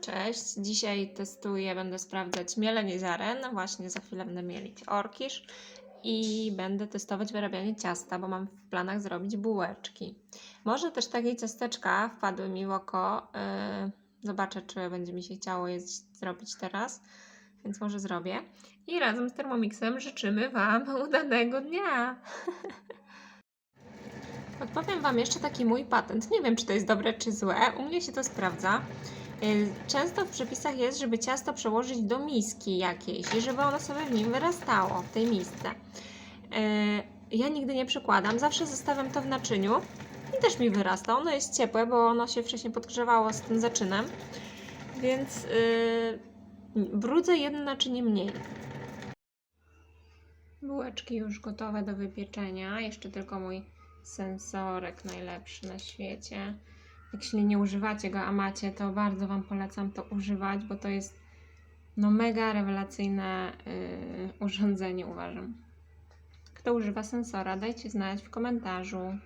cześć. Dzisiaj testuję, będę sprawdzać mielenie ziaren. Właśnie za chwilę będę mielić orkisz i będę testować wyrabianie ciasta, bo mam w planach zrobić bułeczki. Może też takie ciasteczka wpadły mi w oko. Yy, zobaczę, czy będzie mi się chciało je zrobić teraz, więc może zrobię. I razem z Thermomixem życzymy Wam udanego dnia. Podpowiem Wam jeszcze taki mój patent. Nie wiem, czy to jest dobre, czy złe. U mnie się to sprawdza. Y, Często w przepisach jest, żeby ciasto przełożyć do miski jakiejś i żeby ono sobie w nim wyrastało, w tej misce. Y, Ja nigdy nie przykładam, zawsze zostawiam to w naczyniu i też mi wyrasta. Ono jest ciepłe, bo ono się wcześniej podgrzewało z tym zaczynem, więc yy, brudzę jedno naczynie mniej. Bułeczki już gotowe do wypieczenia. Jeszcze tylko mój sensorek najlepszy na świecie. Jeśli nie używacie go, a macie, to bardzo Wam polecam to używać, bo to jest no mega rewelacyjne yy, urządzenie, uważam. Kto używa sensora, dajcie znać w komentarzu.